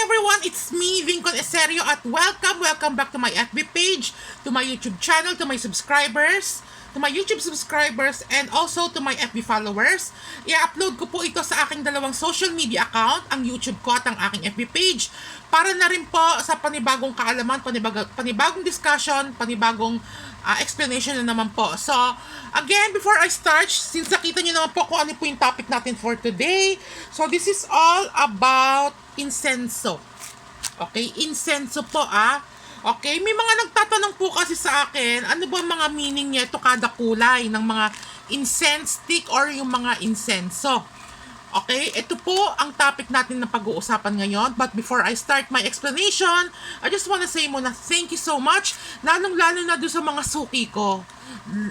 everyone, it's me, Vincon Eserio, at welcome, welcome back to my FB page, to my YouTube channel, to my subscribers, to my YouTube subscribers, and also to my FB followers. I-upload ko po ito sa aking dalawang social media account, ang YouTube ko at ang aking FB page, para na rin po sa panibagong kaalaman, panibagong, panibagong discussion, panibagong ah, explanation na naman po. So, again, before I start, since nakita nyo naman po kung ano po yung topic natin for today, so this is all about incenso. Okay, incenso po ah. Okay, may mga nagtatanong po kasi sa akin, ano ba mga meaning niya ito kada kulay ng mga incense stick or yung mga incenso. Okay, ito po ang topic natin na pag-uusapan ngayon. But before I start my explanation, I just wanna say muna thank you so much, lalong-lalo na doon sa mga suki ko.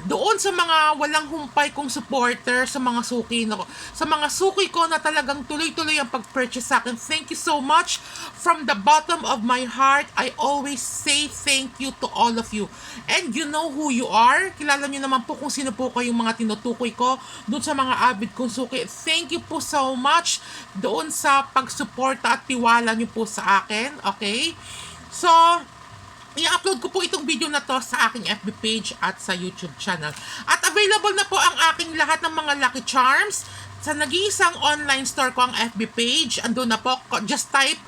Doon sa mga walang humpay kong supporter, sa mga suki no, sa mga suki ko na talagang tuloy-tuloy ang pag-purchase sa akin. Thank you so much. From the bottom of my heart, I always say thank you to all of you. And you know who you are. Kilala niyo naman po kung sino po kayong mga tinutukoy ko doon sa mga avid kong suki. Thank you po so much doon sa pagsuporta at tiwala niyo po sa akin. Okay? So, i-upload ko po itong video na to sa aking FB page at sa YouTube channel. At available na po ang aking lahat ng mga Lucky Charms sa nag-iisang online store ko ang FB page. Andun na po, just type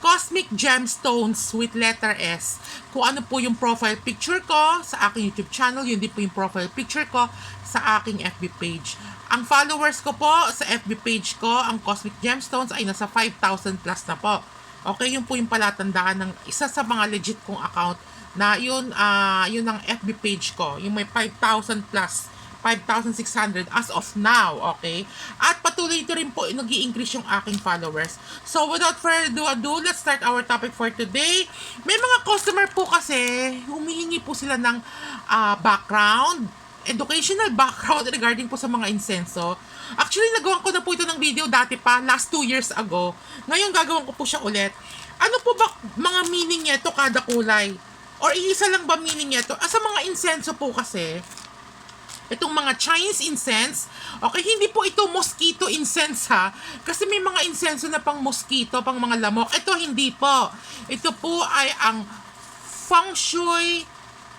Cosmic Gemstones with letter S. Kung ano po yung profile picture ko sa aking YouTube channel, yun din po yung profile picture ko sa aking FB page. Ang followers ko po sa FB page ko, ang Cosmic Gemstones ay nasa 5,000 plus na po. Okay, yun po yung palatandaan ng isa sa mga legit kong account na yun, ah yun ang FB page ko. Yung may 5,000 plus, 5,600 as of now, okay? At patuloy ito rin po, nag increase yung aking followers. So, without further ado, let's start our topic for today. May mga customer po kasi, humihingi po sila ng ah, background, educational background regarding po sa mga insenso. Actually, nagawa ko na po ito ng video dati pa, last two years ago. Ngayon, gagawin ko po siya ulit. Ano po ba mga meaning niya ito kada kulay? Or iisa lang ba meaning niya ito? Ah, sa mga insenso po kasi, itong mga Chinese incense, okay, hindi po ito mosquito incense ha, kasi may mga insenso na pang mosquito, pang mga lamok. Ito hindi po. Ito po ay ang feng shui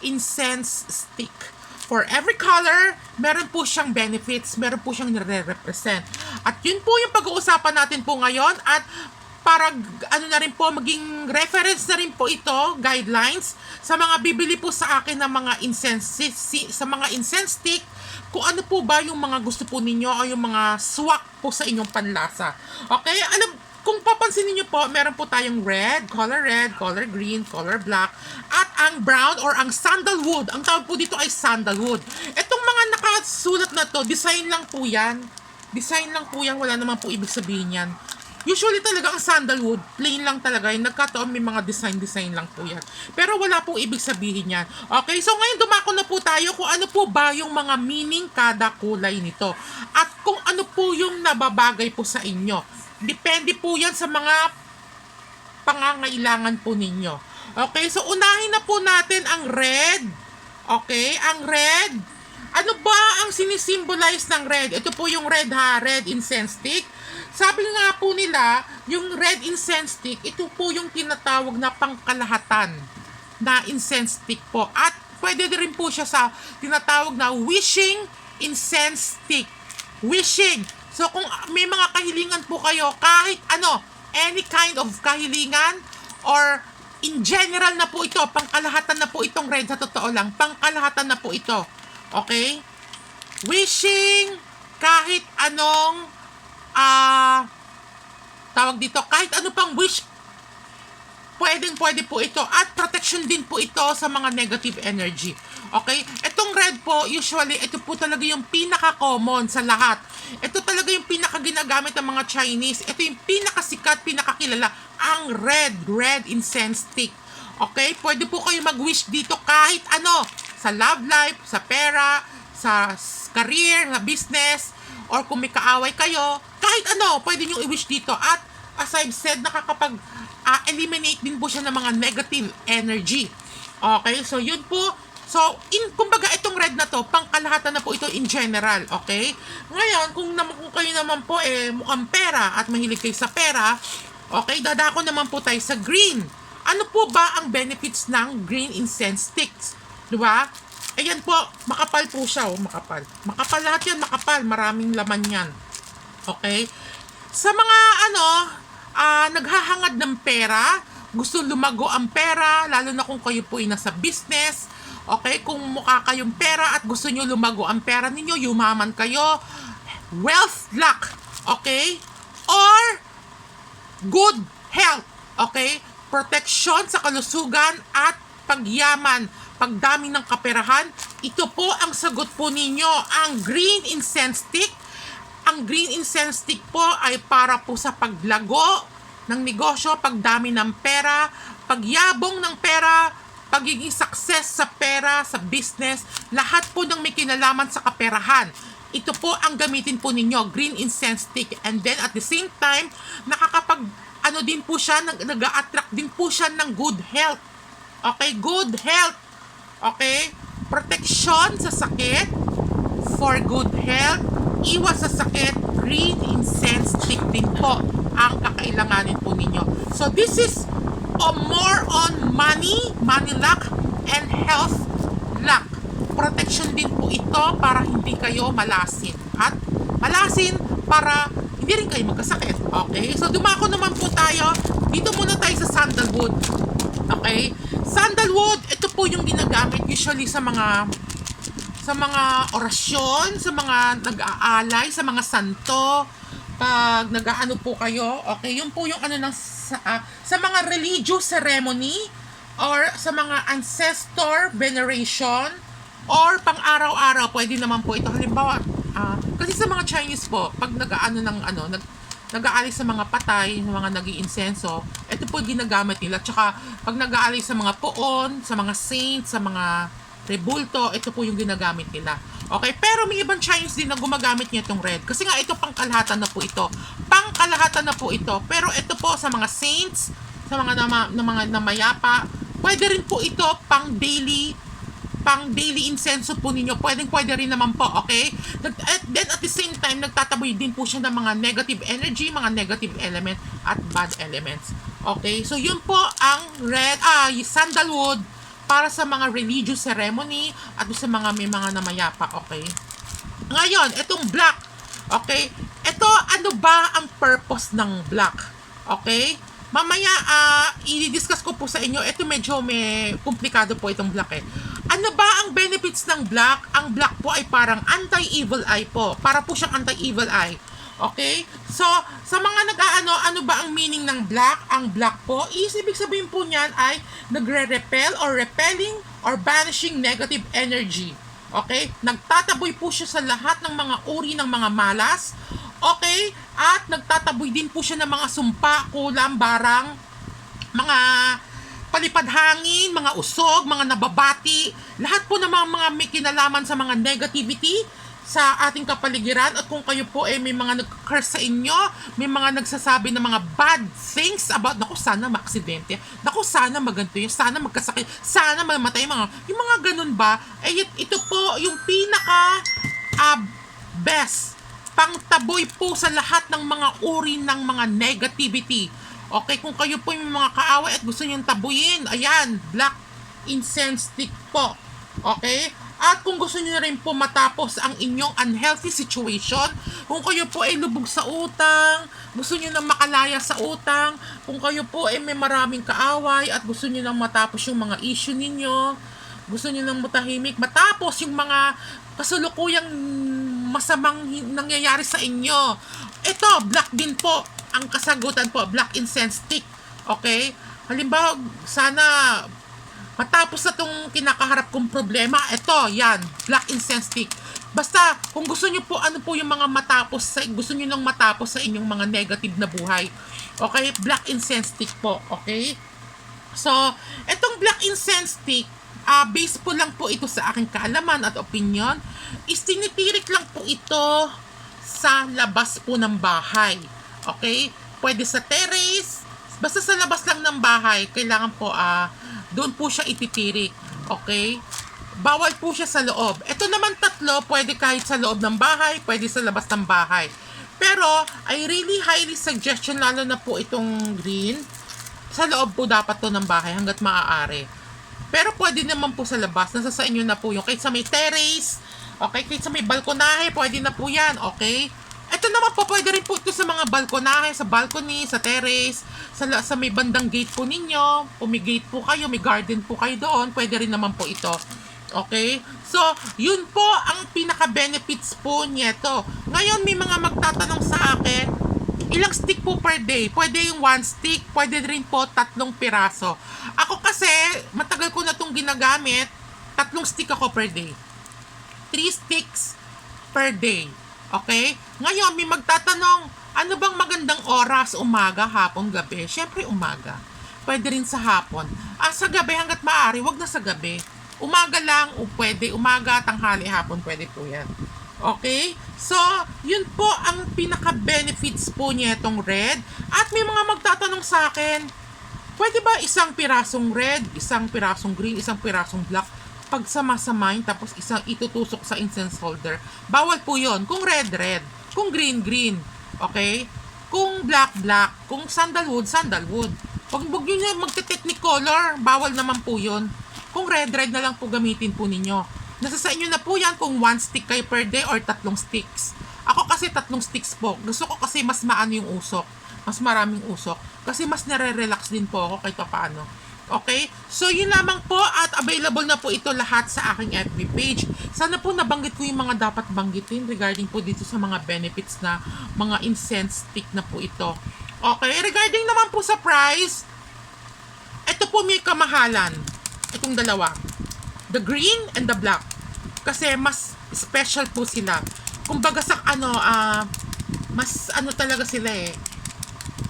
incense stick. For every color, meron po siyang benefits, meron po siyang nire-represent. At yun po yung pag-uusapan natin po ngayon at para ano na rin po, maging reference na rin po ito, guidelines, sa mga bibili po sa akin ng mga incense, sa mga incense stick, kung ano po ba yung mga gusto po ninyo o yung mga swak po sa inyong panlasa. Okay? Alam, kung papansin niyo po, meron po tayong red, color red, color green, color black, at ang brown or ang sandalwood. Ang tawag po dito ay sandalwood. Itong mga nakasulat na to, design lang po yan. Design lang po yan, wala naman po ibig sabihin yan. Usually talaga ang sandalwood, plain lang talaga yung nagkataon may mga design-design lang po yan. Pero wala pong ibig sabihin yan. Okay, so ngayon dumako na po tayo kung ano po ba yung mga meaning kada kulay nito. At kung ano po yung nababagay po sa inyo. Depende po yan sa mga pangangailangan po ninyo. Okay, so unahin na po natin ang red. Okay, ang red. Ano ba ang sinisimbolize ng red? Ito po yung red ha, red incense stick. Sabi nga po nila, yung red incense stick, ito po yung tinatawag na pangkalahatan na incense stick po. At pwede rin po siya sa tinatawag na wishing incense stick. Wishing. So kung may mga kahilingan po kayo, kahit ano, any kind of kahilingan or in general na po ito, pangkalahatan na po itong red sa totoo lang, pangkalahatan na po ito. Okay? Wishing kahit anong ah tawag dito, kahit ano pang wish pwedeng pwede po ito at protection din po ito sa mga negative energy. Okay? Itong red po, usually, ito po talaga yung pinaka-common sa lahat. Ito talaga yung pinaka-ginagamit ng mga Chinese. Ito yung pinakasikat, pinakakilala, ang red, red incense stick. Okay? Pwede po kayo mag-wish dito kahit ano, sa love life, sa pera, sa career, sa business, or kung may kaaway kayo, kahit ano, pwede nyo i-wish dito. At as I've said, nakakapag ah, eliminate din po siya ng mga negative energy. Okay, so yun po. So, in, kumbaga itong red na to, pangkalahatan na po ito in general, okay? Ngayon, kung, naman, kung kayo naman po eh, mukhang pera at mahilig kayo sa pera, Okay, dadako naman po tayo sa green. Ano po ba ang benefits ng green incense sticks? Di ba? Ayan po, makapal po siya, oh, makapal. Makapal lahat yan, makapal. Maraming laman yan. Okay? Sa mga ano, ah, naghahangad ng pera, gusto lumago ang pera, lalo na kung kayo po ay nasa business, okay? Kung mukha kayong pera at gusto nyo lumago ang pera ninyo, yumaman kayo, wealth luck, okay? Or good health, okay? Protection sa kalusugan at pagyaman, pagdami ng kaperahan. Ito po ang sagot po ninyo, ang green incense stick. Ang green incense stick po ay para po sa paglago ng negosyo, pagdami ng pera, pagyabong ng pera, pagiging success sa pera, sa business, lahat po ng may kinalaman sa kaperahan. Ito po ang gamitin po ninyo, green incense stick. And then at the same time, nakakapag, ano din po siya, nag, nag-attract din po siya ng good health. Okay, good health. Okay? Protection sa sakit, for good health, iwas sa sakit, green incense stick din po ang kakailanganin po ninyo. So this is uh, more on money, money luck, and health luck. Protection din po ito para hindi kayo malasin. At malasin para hindi rin kayo magkasakit. Okay? So dumako naman po tayo. Dito muna tayo sa sandalwood. Okay? Sandalwood, ito po yung ginagamit usually sa mga sa mga orasyon, sa mga nag-aalay, sa mga santo, pag nag-aano po kayo, okay, yun po yung ano ng sa, ah, sa mga religious ceremony or sa mga ancestor veneration or pang araw-araw, pwede naman po ito. Halimbawa, ah, kasi sa mga Chinese po, pag nag-aano ng ano, nag, nag-aalay sa mga patay, sa mga nag insenso ito po ginagamit nila. Tsaka, pag nag-aalay sa mga poon, sa mga saints, sa mga rebulto, ito po yung ginagamit nila. Okay, pero may ibang Chinese din na gumagamit niya itong red. Kasi nga ito pangkalahatan na po ito. Pangkalahatan na po ito. Pero ito po sa mga saints, sa mga nama, na mga namayapa, pwede rin po ito pang daily pang daily incenso po ninyo. Pwedeng pwede rin naman po, okay? At then at the same time, nagtataboy din po siya ng mga negative energy, mga negative element at bad elements. Okay? So yun po ang red, ah, sandalwood para sa mga religious ceremony at sa mga may mga namayapa, okay? Ngayon, itong black, okay? Ito, ano ba ang purpose ng black? Okay? Mamaya, ah, i-discuss ko po sa inyo. Ito medyo may komplikado po itong black eh. Ano ba ang benefits ng black? Ang black po ay parang anti-evil eye po. Para po siyang anti-evil eye. Okay? So, sa mga nag-aano, ano ba ang meaning ng black? Ang black po, is ibig sabihin po niyan ay nagre-repel or repelling or banishing negative energy. Okay? Nagtataboy po siya sa lahat ng mga uri ng mga malas. Okay? At nagtataboy din po siya ng mga sumpa, kulam, barang, mga palipad hangin, mga usog, mga nababati, lahat po ng mga, mga may kinalaman sa mga negativity sa ating kapaligiran at kung kayo po eh may mga nag-curse sa inyo, may mga nagsasabi ng mga bad things about, naku, sana maaksidente, naku, sana maganto yun, sana magkasakit, sana mamatay, mga, yung mga ganun ba, eh it- ito po yung pinaka ah, best pangtaboy po sa lahat ng mga uri ng mga negativity. Okay, kung kayo po yung mga kaaway at gusto niyong tabuyin, ayan, black incense stick po. Okay? At kung gusto niyo rin po matapos ang inyong unhealthy situation, kung kayo po ay lubog sa utang, gusto niyo nang makalaya sa utang, kung kayo po ay may maraming kaaway at gusto niyo nang matapos yung mga issue ninyo, gusto niyo nang matahimik, matapos yung mga kasulukuyang masamang nangyayari sa inyo. Ito, black din po ang kasagutan po, black incense stick. Okay? Halimbawa, sana matapos na tong kinakaharap kong problema, ito, yan, black incense stick. Basta, kung gusto niyo po, ano po yung mga matapos, sa, gusto niyo nang matapos sa inyong mga negative na buhay. Okay? Black incense stick po. Okay? So, itong black incense stick, ah base po lang po ito sa aking kaalaman at opinion, is tinitirik lang po ito sa labas po ng bahay. Okay? Pwede sa terrace, basta sa labas lang ng bahay, kailangan po, ah, doon po siya ititirik. Okay? Bawal po siya sa loob. Ito naman tatlo, pwede kahit sa loob ng bahay, pwede sa labas ng bahay. Pero, I really highly suggestion, lalo na po itong green, sa loob po dapat to ng bahay hanggat maaari. Pero pwede naman po sa labas, nasa sa inyo na po yung kahit sa may terrace, okay, kahit sa may balkonahe, pwede na po yan, okay? Ito naman po, pwede rin po ito sa mga balkonahe, sa balcony, sa terrace, sa, sa may bandang gate po ninyo. Kung may gate po kayo, may garden po kayo doon, pwede rin naman po ito. Okay? So, yun po ang pinaka-benefits po nito. Ngayon, may mga magtatanong sa akin, ilang stick po per day? Pwede yung one stick, pwede rin po tatlong piraso. Ako kasi, matagal ko na itong ginagamit, tatlong stick ako per day. Three sticks per day. Okay? Ngayon, may magtatanong, ano bang magandang oras? Umaga, hapon, gabi? Siyempre, umaga. Pwede rin sa hapon. Ah, sa gabi hanggat maaari, wag na sa gabi. Umaga lang, o pwede. Umaga, tanghali, hapon, pwede po yan. Okay? So, yun po ang pinaka-benefits po niya itong red. At may mga magtatanong sa akin, pwede ba isang pirasong red, isang pirasong green, isang pirasong black, pag sama-samahin tapos isang itutusok sa incense holder? Bawal po yon Kung red, red. Kung green, green. Okay? Kung black, black. Kung sandalwood, sandalwood. Pag huwag nyo na magte-technicolor, bawal naman po yon Kung red, red na lang po gamitin po ninyo. Nasa sa inyo na po yan kung one stick kayo per day or tatlong sticks. Ako kasi tatlong sticks po. Gusto ko kasi mas maano yung usok. Mas maraming usok. Kasi mas nare-relax din po ako kahit paano. Okay? So, yun lamang po at available na po ito lahat sa aking FB page. Sana po nabanggit ko yung mga dapat banggitin regarding po dito sa mga benefits na mga incense stick na po ito. Okay? Regarding naman po sa price, ito po may kamahalan. Itong dalawa. The green and the black. Kasi mas special po sila. Kumbaga sa ano, ah, mas ano talaga sila eh.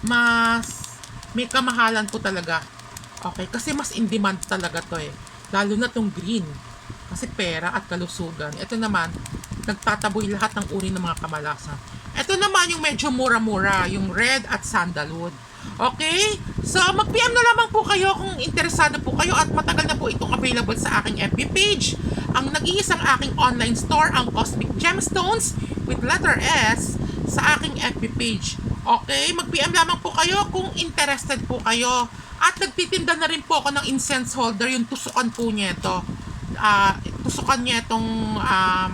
Mas may kamahalan po talaga. Okay, kasi mas in demand talaga to eh. Lalo na tong green. Kasi pera at kalusugan. Ito naman, nagtataboy lahat ng uri ng mga kamalasan. Ito naman yung medyo mura-mura, yung red at sandalwood. Okay? So, mag-PM na lamang po kayo kung interesado po kayo at matagal na po itong available sa aking FB page. Ang nag-iisang aking online store, ang Cosmic Gemstones with letter S sa aking FB page. Okay? Mag-PM lamang po kayo kung interested po kayo. At nagtitinda na rin po ako ng incense holder, yung tusukan po niya ito. Ah, tusukan niya itong um,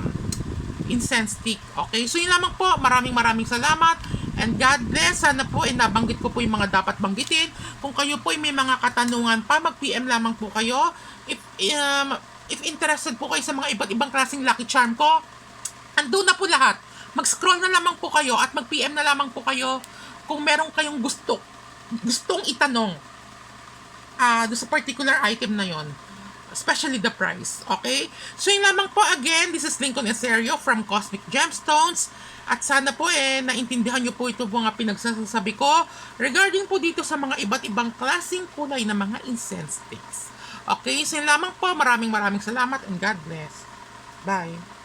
incense stick. Okay? So yun lamang po. Maraming maraming salamat. And God bless. Sana po, eh, nabanggit ko po yung mga dapat banggitin. Kung kayo po ay may mga katanungan pa, mag-PM lamang po kayo. If, um, if interested po kayo sa mga iba't ibang klaseng Lucky Charm ko, andun na po lahat. Mag-scroll na lamang po kayo at mag-PM na lamang po kayo kung meron kayong gusto, gustong itanong ah do sa particular item na yon especially the price. Okay? So yun lamang po again, this is Lincoln Eserio from Cosmic Gemstones. At sana po eh, naintindihan nyo po ito mga pinagsasabi ko regarding po dito sa mga iba't ibang klaseng kulay na mga incense sticks. Okay? So yun lamang po, maraming maraming salamat and God bless. Bye.